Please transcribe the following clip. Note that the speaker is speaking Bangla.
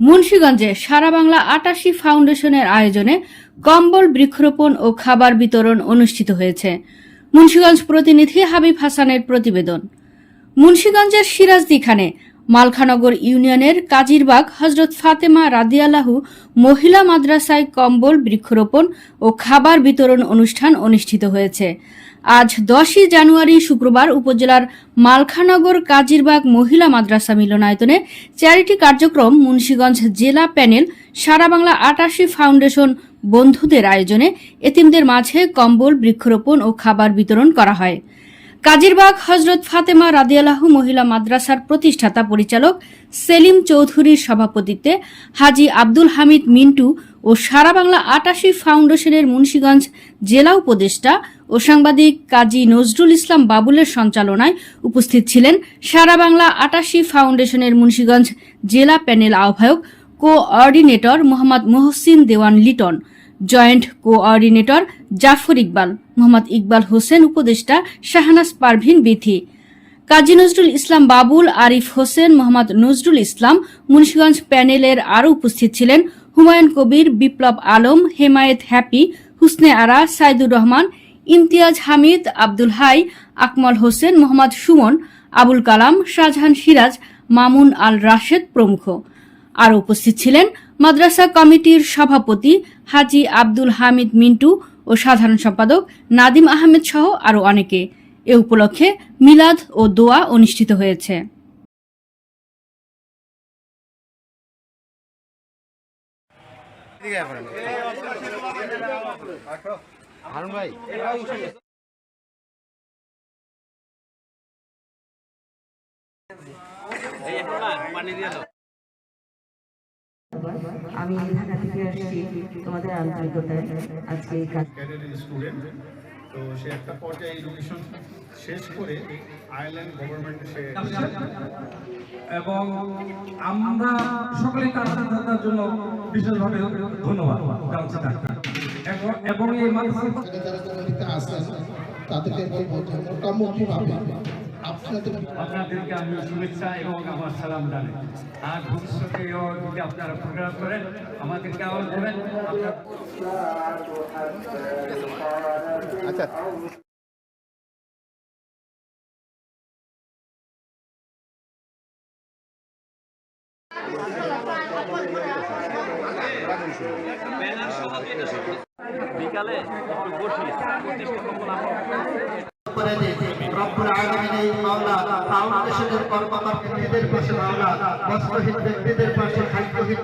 মুন্সীগঞ্জে সারা বাংলা আটাশি ফাউন্ডেশনের আয়োজনে কম্বল, বৃক্ষরোপণ ও খাবার বিতরণ অনুষ্ঠিত হয়েছে। মুন্সীগঞ্জ প্রতিনিধি হাবিব হাসানের প্রতিবেদন। মুন্সীগঞ্জের সিরাজদিখানে মালখানগর ইউনিয়নের কাজিরবাগ হজরত ফাতেমা রাদিয়ালাহু মহিলা মাদ্রাসায় কম্বল, বৃক্ষরোপণ ও খাবার বিতরণ অনুষ্ঠান অনুষ্ঠিত হয়েছে। আজ দশই জানুয়ারি শুক্রবার উপজেলার মালখানগর কাজিরবাগ মহিলা মাদ্রাসা মিলনায়তনে চ্যারিটি কার্যক্রম মুন্সীগঞ্জ জেলা প্যানেল সারা বাংলা আটাশি ফাউন্ডেশন বন্ধুদের আয়োজনে এতিমদের মাঝে কম্বল, বৃক্ষরোপণ ও খাবার বিতরণ করা হয়। কাজিরবাগ হজরত ফাতেমা রাদিয়ালাহু মহিলা মাদ্রাসার প্রতিষ্ঠাতা পরিচালক সেলিম চৌধুরীর সভাপতিত্বে হাজি আব্দুল হামিদ মিন্টু ও সারা বাংলা আটাশি ফাউন্ডেশনের মুন্সীগঞ্জ জেলা উপদেষ্টা ও সাংবাদিক কাজী নজরুল ইসলাম বাবুলের সঞ্চালনায় উপস্থিত ছিলেন সারা বাংলা আটাশি ফাউন্ডেশনের মুন্সীগঞ্জ জেলা প্যানেল আহ্বায়ক, coordinator Mohammad Mohsin Dewan Liton. Joint coordinator Jafar Iqbal, Mohammad Iqbal Hossain, উপদেষ্টা শাহনাজ পারভিন বিথি, কাজী নজরুল ইসলাম বাবুল, আরিফ হোসেন, মোহাম্মদ নজরুল ইসলাম, মুন্সিগঞ্জ প্যানেলের আরও উপস্থিত ছিলেন হুমায়ুন কবির, বিপ্লব আলম, হেমায়েত হ্যাপি, হুসনে আরা, সাইদুর রহমান, ইমতিয়াজ হামিদ, আব্দুল হাই, আকমল হোসেন, মোহাম্মদ সুমন, আবুল কালাম, শাহজাহান সিরাজ, মামুন আল রাশেদ প্রমুখ। আরও উপস্থিত ছিলেন মাদ্রাসা কমিটির সভাপতি হাজি আব্দুল হামিদ মিন্টু ও সাধারণ সম্পাদক নাদিম আহমেদ সহ আরও অনেকে। এ উপলক্ষে মিলাদ ও দোয়া অনুষ্ঠিত হয়েছে। হারুন ভাই। আমি ঢাকা থেকে আসছি তোমাদের আন্তরিকতায়। আজকে এই কাজ স্টুডেন্ট তো সে একটা পর্যায়ে এডুকেশন শেষ করে আয়ারল্যান্ড গভর্নমেন্টে সে এবং আমরা সকলে তার জন্য বিশেষভাবে ধন্যবাদ এবং- এই যারা কমিটিতে তাদেরকে বলব আপনাদেরকে আমি শুভেচ্ছা এবং আমার সালাম জানাই। আর ভবিষ্যতেও যদি আপনারা প্রোগ্রাম করেন আমাদেরকে আবার দেবেন আপনার আচ্ছা করে যে রব্বুল আলামিন এই মাওলা ফাউন্ডেশনের কর্মকর্তাদের পাশে মাওলা বস্ত্রহীন ব্যক্তিদের পাশে খাদ্যহীন